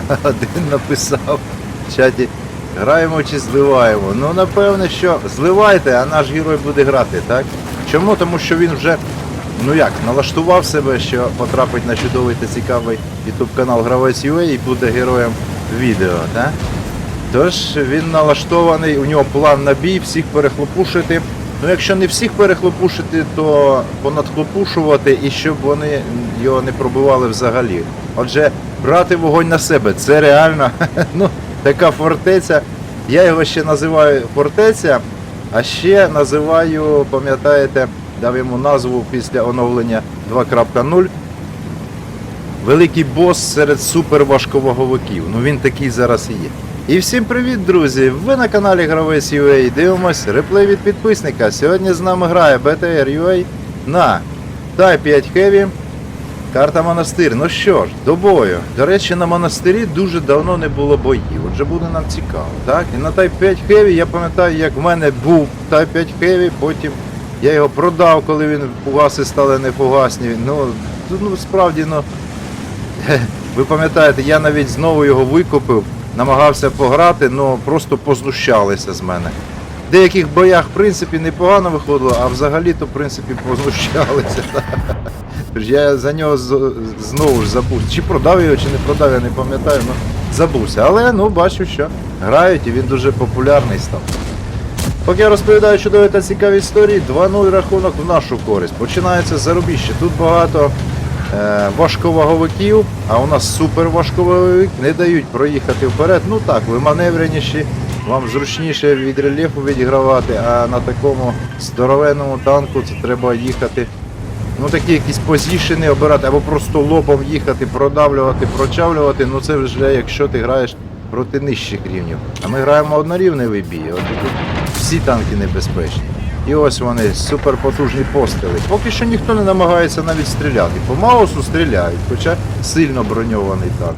Один написав в чаті. Граємо чи зливаємо. Ну напевне, що зливайте, а наш герой буде грати, так? Чому? Тому що він вже, ну як, налаштував себе, що потрапить на чудовий та цікавий YouTube канал Гравець UA і буде героєм відео, так? Тож він налаштований, у нього план на бій, всіх перехлопушити. Ну, якщо не всіх перехлопушити, то понадхлопушувати і щоб вони його не пробивали взагалі. Отже, брати вогонь на себе це реально ну, така фортеця. Я його ще називаю фортеця, а ще називаю, пам'ятаєте, дав йому назву після оновлення 2.0. Великий бос серед суперважковаговиків. Ну він такий зараз і є. І всім привіт, друзі! Ви на каналі Гравець UA. Дивимось реплей від підписника. Сьогодні з нами грає BTR UA на Type 5 Heavy. Карта монастир. Ну що ж, до бою. До речі, на монастирі дуже давно не було боїв. Отже, буде нам цікаво. Так? І на Type 5 Heavy я пам'ятаю, як в мене був Type 5 Heavy, потім я його продав, коли він фугаси стали не фугасні. Ну, ну справді, ну. Ви пам'ятаєте, я навіть знову його викупив, намагався пограти, але просто познущалися з мене. В деяких боях, в принципі, непогано виходило, а взагалі-то, в принципі, познущалися. Я за нього знову ж забувся. Чи продав його, чи не продав, я не пам'ятаю, ну забувся. Але ну бачу, що грають і він дуже популярний став. Поки я розповідаю чудові та цікаві історії, 2-0 рахунок в нашу користь. Починається зарубіще. Тут багато е, важковаговиків, а у нас суперважковаговик, не дають проїхати вперед. Ну так, ви маневреніші, вам зручніше від рельєфу відігравати, а на такому здоровенному танку це треба їхати. Ну такі якісь позішени обирати, або просто лобом їхати, продавлювати, прочавлювати. Ну це вже якщо ти граєш проти нижчих рівнів. А ми граємо однорівневий бій. От тут всі танки небезпечні. І ось вони суперпотужні постріли. Поки що ніхто не намагається навіть стріляти. По Маусу стріляють, хоча сильно броньований танк.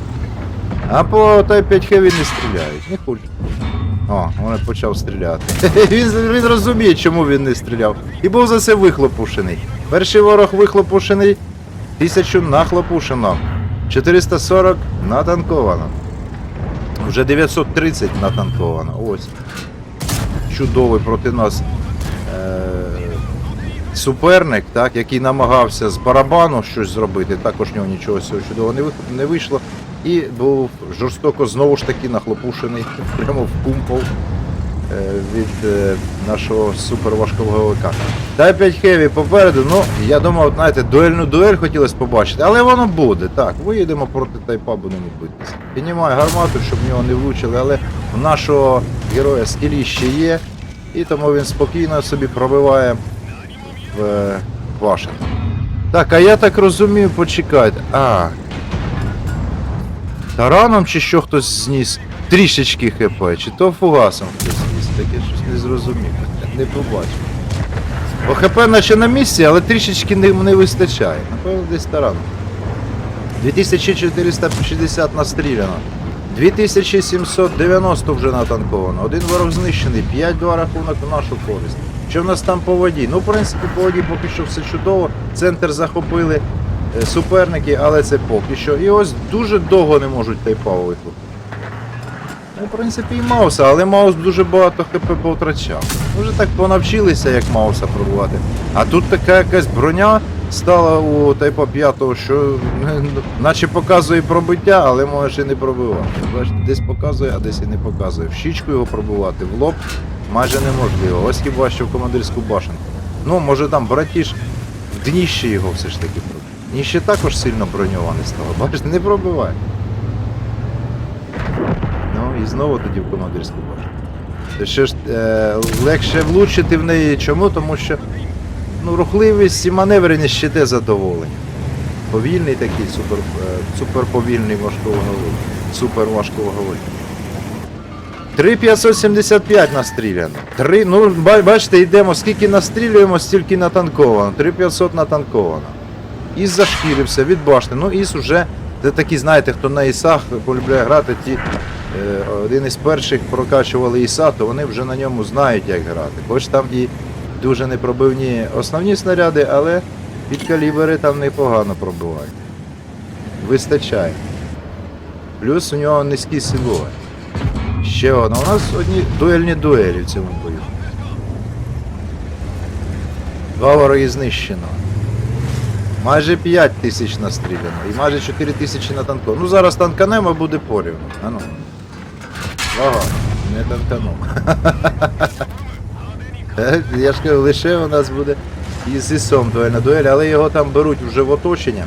А по Type 5 Heavy не стріляють, не хочуть. О, він почав стріляти. він, він розуміє, чому він не стріляв. І був за це вихлопушений. Перший ворог вихлопушений, 1000 нахлопушено, 440 натанковано. Вже 930 натанковано. Ось. Чудовий проти нас е- суперник, так, який намагався з барабану щось зробити. Також в нього нічого цього чудового не вийшло. І був жорстоко знову ж таки нахлопушений прямо в кумпол е, від е, нашого суперважковика. Дай 5 хеві попереду, ну я думав, знаєте, дуельну дуель хотілося побачити, але воно буде. Так, виїдемо проти тайпа, будемо битися. Піднімаю гармату, щоб в нього не влучили, але в нашого героя скіліще є, і тому він спокійно собі пробиває в е, Вашингтон. Так, а я так розумію, почекайте. А. Тараном чи що хтось зніс трішечки хп, чи то фугасом хтось зніс. Таке щось не зрозумів. Не побачив. Бо хп наче на місці, але трішечки не, не вистачає. Напевно, десь тараном. 2460 настріляно. 2790 вже натанковано. Один ворог знищений, 5-2 рахунок в нашу користь. Що в нас там по воді? Ну, в принципі, по воді поки що все чудово. Центр захопили суперники, але це поки що. І ось дуже довго не можуть тайпа вихлопити. Ну, в принципі, і Мауса, але Маус дуже багато хп повтрачав. Вже так понавчилися, як Мауса пробувати. А тут така якась броня стала у Тайпа 5, що ну, наче показує пробиття, але можеш і не пробивати. Десь показує, а десь і не показує. В щічку його пробувати, в лоб майже неможливо. Ось хіба що в командирську башенку. Ну, може там братіш в дніще його все ж таки пробив. Дніще також сильно броньоване стало. Бачите, не пробиває. Ну і знову тоді в командирську башню. Ще ж е, легше влучити в неї. Чому? Тому що ну, рухливість і маневреність ще те задоволення. Повільний такий, супер, е, суперповільний важковаговик. Супер важковаговик. 3575 настріляно. 3, ну, бачите, йдемо, скільки настрілюємо, стільки натанковано. 3500 натанковано. Іс зашкірився від башни. Ну, Іс уже, це такі, знаєте, хто на Ісах полюбляє грати, ті е, один із перших прокачували Іса, то вони вже на ньому знають, як грати. Хоч там і дуже непробивні основні снаряди, але під калібри там непогано пробивають. Вистачає. Плюс у нього низький силует. Ще одна. У нас одні дуельні дуелі в цьому бою. Два вороги знищено. Майже 5 тисяч настріляно і майже 4 тисячі на танку. Ну зараз танканемо буде порівну. А ну. Ага, не танканув. Е, Я ж кажу, лише у нас буде із ІСом дуельна дуель, але його там беруть вже в оточення.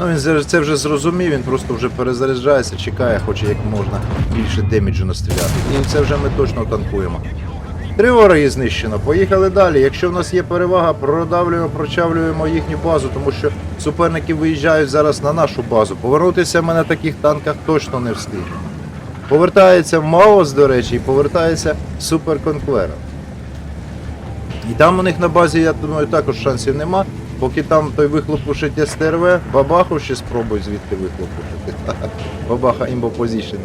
Ну він це вже зрозумів, він просто вже перезаряджається, чекає, хоче як можна більше деміджу настріляти. І це вже ми точно танкуємо. Три вороги знищено. Поїхали далі. Якщо в нас є перевага, продавлюємо, прочавлюємо їхню базу, тому що суперники виїжджають зараз на нашу базу. Повернутися ми на таких танках точно не встигнемо. Повертається Маус, до речі, і повертається Супер Конквера. І там у них на базі, я думаю, також шансів нема. Поки там той вихлопушить СТРВ, бабаху ще спробуй звідти вихлопушити. Бабаха імбо позішн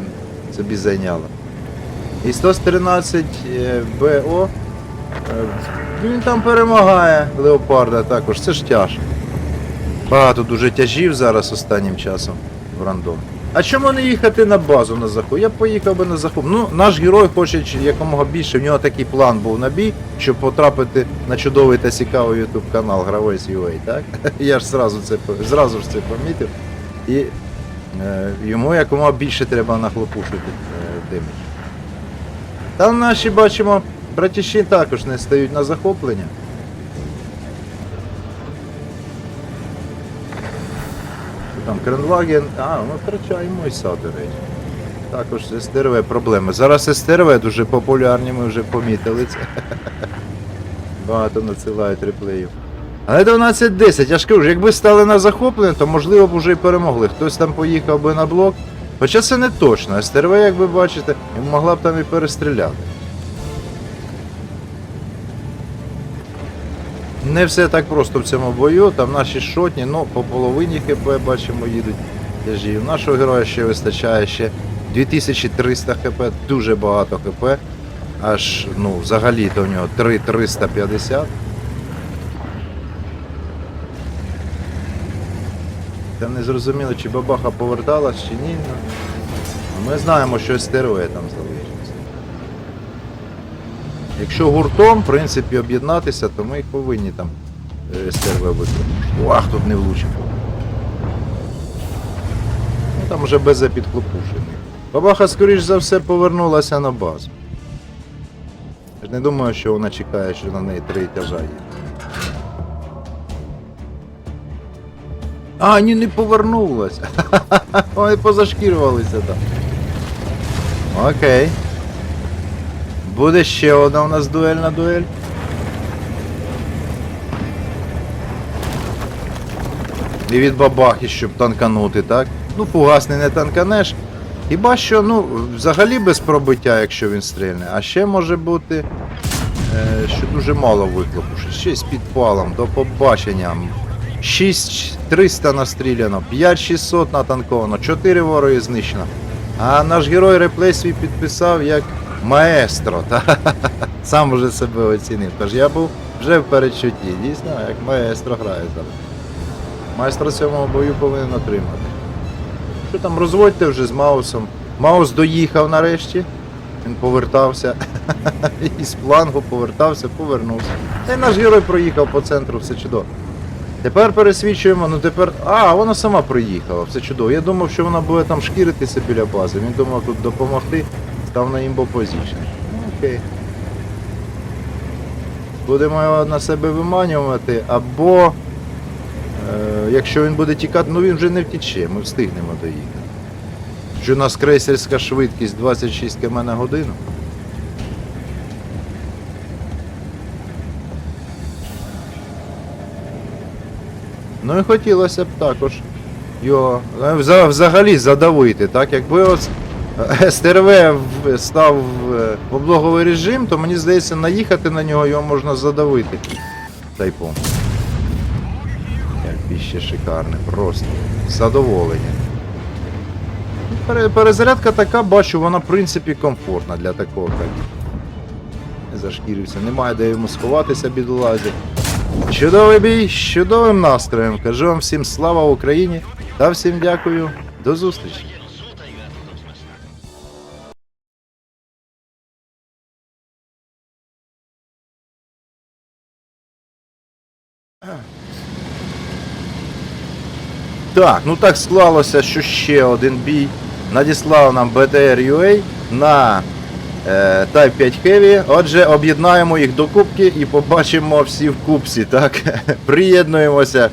собі зайняла. І 113 е, БО. е, Він там перемагає Леопарда також, це ж тяжко. Багато дуже тяжів зараз останнім часом в рандом. А чому не їхати на базу на захоп? Я поїхав би на захоп. Ну, наш герой хоче якомога більше. В нього такий план був на бій, щоб потрапити на чудовий та цікавий YouTube канал Гравець UA, так? Я ж зразу це зразу ж це помітив. І е, йому якомога більше треба нахлопушити е, демедж. Там наші бачимо, братіші також не стають на захоплення. Що Там Кренваген, а, ну втрачаємо Мойса, до речі. Також з СТРВ проблеми. Зараз СТРВ дуже популярні, ми вже помітили це. Багато надсилають реплеїв. Але 12-10, я ж кажу, якби стали на захоплення, то можливо б вже й перемогли. Хтось там поїхав би на блок. Хоча це не точно. СТРВ, як ви бачите, могла б там і перестріляти. Не все так просто в цьому бою, там наші шотні, ну по половині хп бачимо їдуть тяжі. У нашого героя ще вистачає ще 2300 хп, дуже багато хп. Аж, ну, взагалі то у нього 3350. Та не зрозуміло, чи бабаха поверталась, чи ні. Ну, ми знаємо, що стероє там залишиться. Якщо гуртом, в принципі, об'єднатися, то ми їх повинні там е, СТРВ виконати. Ах, тут не влучив. Ну там вже без підхлопушений. Бабаха, скоріш за все, повернулася на базу. Я ж не думаю, що вона чекає, що на неї три етажа є. А, ні, не повернулась. Вони позашкірювалися там. Окей. Буде ще одна у нас дуельна дуель. І від бабахи, щоб танканути, так? Ну, фугасний не танканеш. Хіба що, ну, взагалі без пробиття, якщо він стрільне. А ще може бути, е, що дуже мало виклопу. Ще з підпалом, до побачення. 6300 настріляно, 5600 натанковано, 4 вороги знищено. А наш герой реплей свій підписав як маестро. Та? Сам вже себе оцінив. Тож я був вже в передчутті. Дійсно, як маестро грає зараз. Майстра цьому бою повинен отримати. Що там, розводьте вже з Маусом. Маус доїхав нарешті. Він повертався. Із плангу повертався, повернувся. Та й наш герой проїхав по центру, все чудово. Тепер пересвідчуємо, ну тепер. А, вона сама приїхала, все чудово. Я думав, що вона буде там шкіритися біля бази. Він думав тут допомогти, став на імбо позицію. Ну, окей. Будемо його на себе виманювати, або е, якщо він буде тікати, ну він вже не втіче, ми встигнемо доїхати. Що у нас крейсерська швидкість 26 км на годину. Ну і хотілося б також його е, взагалі задавити, так? Якби от е, СТРВ став в- в облоговий режим, то мені здається, наїхати на нього його можна задавити. Тайпом. Як піще шикарне, просто. Задоволення. Перезарядка така, бачу, вона в принципі комфортна для такого зашкірився, немає де йому сховатися бідолазі. Чудовий бій, з чудовим настроєм. Кажу вам всім слава Україні та всім дякую. До зустрічі. Так, ну так склалося, що ще один бій надіслав нам BTR UA на Type 5 Heavy. Отже, об'єднаємо їх до кубки і побачимо всі в кубці. Так? Приєднуємося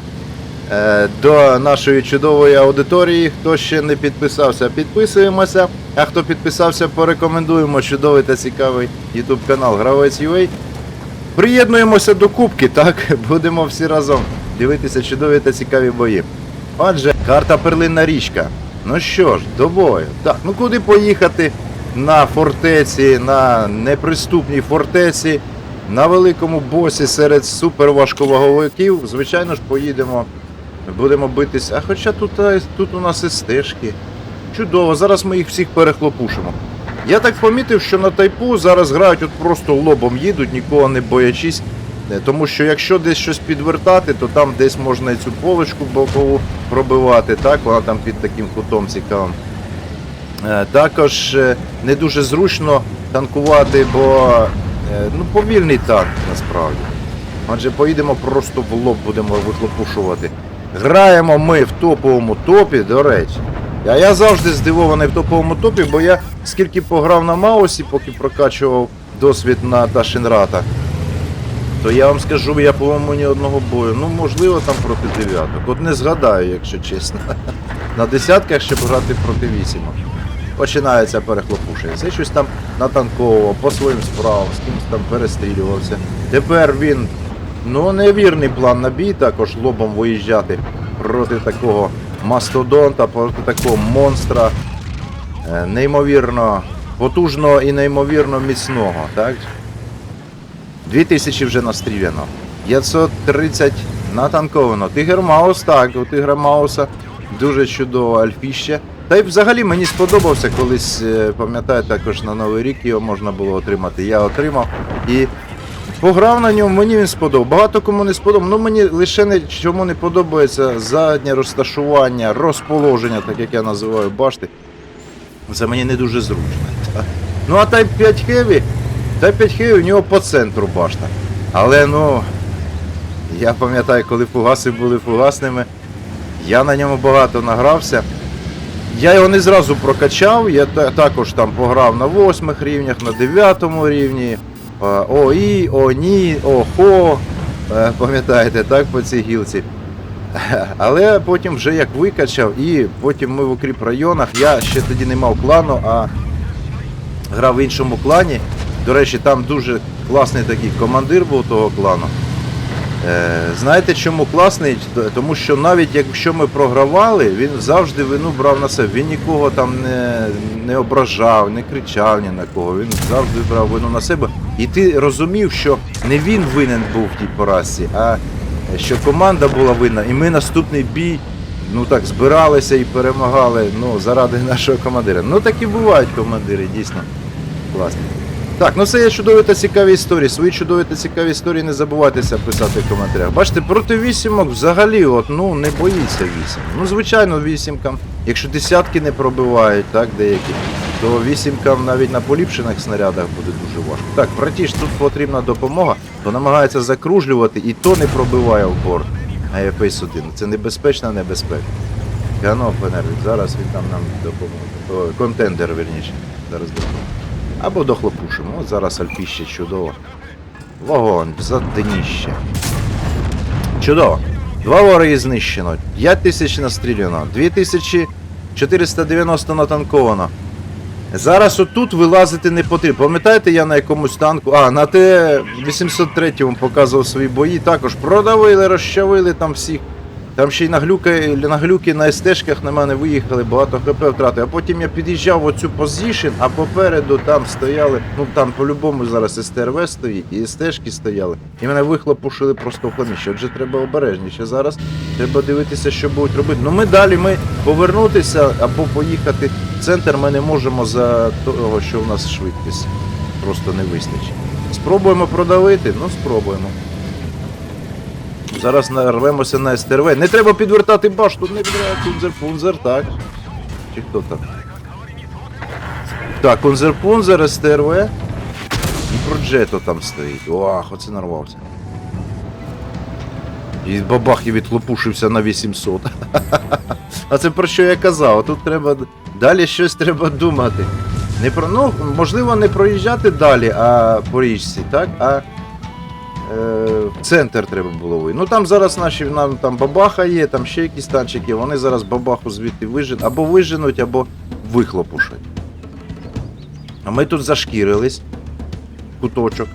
е, до нашої чудової аудиторії. Хто ще не підписався, підписуємося. А хто підписався, порекомендуємо чудовий та цікавий YouTube канал Гравець UA. Приєднуємося до кубки, так? Будемо всі разом дивитися чудові та цікаві бої. Отже, карта Перлинна річка. Ну що ж, до бою. Так, ну куди поїхати на фортеці, на неприступній фортеці, на великому босі серед суперважковаговиків. Звичайно ж, поїдемо, будемо битись. А хоча тут, тут у нас і стежки. Чудово, зараз ми їх всіх перехлопушимо. Я так помітив, що на тайпу зараз грають от просто лобом їдуть, нікого не боячись. Е, Тому що якщо десь щось підвертати, то там десь можна і цю полочку бокову пробивати, так, вона там під таким кутом цікавим. Е, Також е, не дуже зручно танкувати, бо е, ну, повільний танк насправді. Отже, поїдемо просто в лоб, будемо вихлопушувати. Граємо ми в топовому топі, до речі. А я завжди здивований в топовому топі, бо я скільки пограв на Маусі, поки прокачував досвід на Ташинрата, то я вам скажу, я, по-моєму, ні одного бою. Ну, можливо, там проти дев'яток. От не згадаю, якщо чесно. На десятках ще грати проти вісімок. Починається перехлопушення. Це щось там натанковував по своїм справам, з кимось там перестрілювався. Тепер він, ну, невірний план на бій, також лобом виїжджати проти такого мастодонта, проти такого монстра. е, Неймовірно потужного і неймовірно міцного, так? 2000 вже настріляно. 530 натанковано. Тигр Маус, так, у Тигра Мауса дуже чудово альфіще. Та й взагалі мені сподобався колись, е, пам'ятаю, також на Новий рік його можна було отримати. Я отримав і пограв на ньому, мені він сподобав. Багато кому не сподобав. Ну мені лише не чому не подобається заднє розташування, розположення, так як я називаю башти. Це мені не дуже зручно. Ну а Type 5 Heavy, Type 5 Heavy у нього по центру башта. Але ну. Я пам'ятаю, коли фугаси були фугасними, я на ньому багато награвся. Я його не зразу прокачав, я також там пограв на 8 рівнях, на 9 рівні. Е, ОІ, ОНІ, ОХО. е, Пам'ятаєте, так, по цій гілці. Але потім вже як викачав, і потім ми в укріп районах. Я ще тоді не мав клану, а грав в іншому клані. До речі, там дуже класний такий командир був того клану. Е, знаєте, чому класний? Тому що навіть якщо ми програвали, він завжди вину брав на себе. Він нікого там не, не ображав, не кричав ні на кого. Він завжди брав вину на себе. І ти розумів, що не він винен був в тій поразці, а що команда була винна. І ми наступний бій, ну так, збиралися і перемагали ну, заради нашого командира. Ну так і бувають командири, дійсно. Класні. Так, ну це є чудові та цікаві історії. Свої чудові та цікаві історії не забувайтеся писати в коментарях. Бачите, проти вісімок взагалі от, ну, не боїться вісім. Ну, звичайно, вісімкам, якщо десятки не пробивають, так, деякі, то вісімкам навіть на поліпшених снарядах буде дуже важко. Так, братіш, тут потрібна допомога, то намагається закружлювати і то не пробиває в борт. А Ефейс 1. Це небезпечна небезпека. Гано Фенервік, зараз він там нам допоможе. Контендер, верніше. Зараз допоможе. Або дохлопушимо. От зараз альпіще чудово. Вогонь, за дніще. Чудово. Два вороги знищено. 5 тисяч настріляно. 2490 натанковано. Зараз отут вилазити не потрібно. Пам'ятаєте, я на якомусь танку. А, на Т-803 показував свої бої. Також продавили, розчавили там всіх. Там ще й на глюки, на глюки на СТшках на мене виїхали, багато хп втратив. А потім я під'їжджав оцю позішн, а попереду там стояли, ну там по-любому зараз СТРВ стоїть, і СТшки стояли. І мене вихлопушили просто в хламіще. Отже, треба обережніше зараз. Треба дивитися, що будуть робити. Ну ми далі ми повернутися або поїхати в центр ми не можемо за того, що в нас швидкість просто не вистачить. Спробуємо продавити? Ну спробуємо. Зараз нарвемося на СТРВ. Не треба підвертати башту, не треба кунзер-пунзер, так. Чи хто там? Так, кунзер-пунзер, СТРВ. І Проджето там стоїть. Ох, оце нарвався. І бабах і відхлопушився на 800. А це про що я казав? Тут треба далі щось треба думати. Не про, ну, можливо, не проїжджати далі, а по річці, так? А в центр треба було вийти. Ну там зараз наші нам там бабаха є, там ще якісь танчики, вони зараз бабаху звідти виженуть, або виженуть, або вихлопушать. А ми тут зашкірились. Куточок.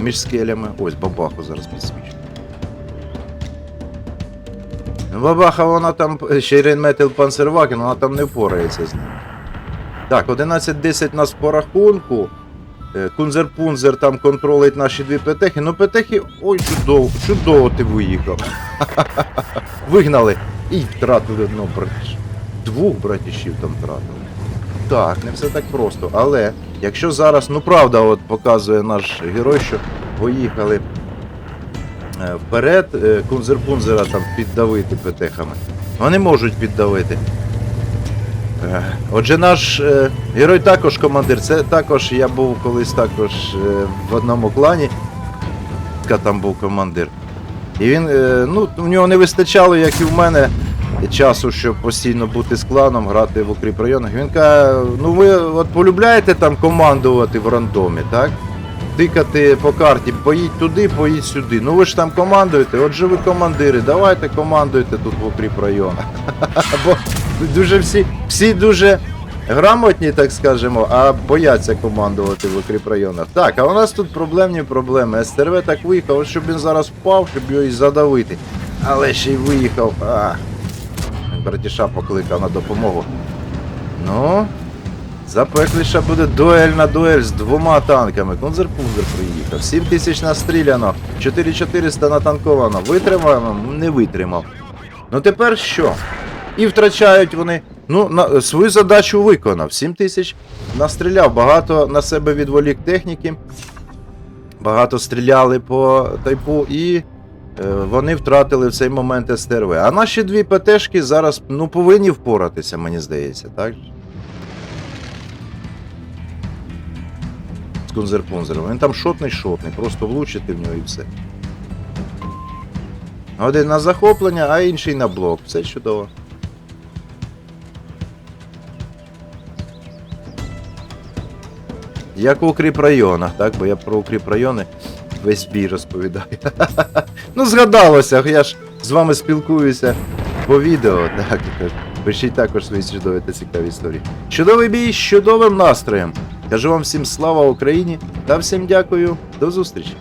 Між скелями. Ось бабаху зараз підсвічу. Бабаха, вона там ще й Рейнметал Панцерваген, вона там не впорається з ним. Так, 11-10 нас по рахунку. Е, Кунзер-пунзер там контролить наші дві петехи. Ну, петехи, ой, чудово, чудово ти виїхав. Вигнали і втратили одного братіша. Двох братішів там втратили. Так, не все так просто. Але якщо зараз, ну правда, от показує наш герой, що поїхали е, вперед, е, кунзер-пунзера там піддавити петехами. Вони можуть піддавити. Е, Отже, наш е, герой також командир. Це також я був колись також е, в одному клані. Там був командир. І він, ну, в нього не вистачало, як і в мене, часу, щоб постійно бути з кланом, грати в укріп районах. Він каже, ну ви от полюбляєте там командувати в рандомі, так? Тикати по карті, поїдь туди, поїдь сюди. Ну ви ж там командуєте, отже ви командири, давайте командуйте тут в укріп районах. Дуже всі, всі дуже грамотні, так скажемо, а бояться командувати в укріп районах. Так, а у нас тут проблемні проблеми. СТРВ так виїхав, щоб він зараз впав, щоб його і задавити. Але ще й виїхав. А, братіша покликав на допомогу. Ну, запекліша буде дуель на дуель з двома танками. Конзер-пунзер приїхав. 7 тисяч настріляно, 4400 натанковано. Витримаємо? Не витримав. Ну тепер що? І втрачають вони. Ну, на, свою задачу виконав. 7 тисяч настріляв, багато на себе відволік техніки. Багато стріляли по тайпу і е, вони втратили в цей момент СТРВ. А наші дві ПТшки зараз ну, повинні впоратися, мені здається, так? З кунзер-пунзером. Він там шотний шотний, просто влучити в нього і все. Один на захоплення, а інший на блок. Все чудово. Як в укріп районах, так? Бо я про укріп райони весь бій розповідаю. ну, згадалося, я ж з вами спілкуюся по відео, так. Пишіть також свої чудові та цікаві історії. Чудовий бій з чудовим настроєм. Кажу вам всім слава Україні та всім дякую. До зустрічі!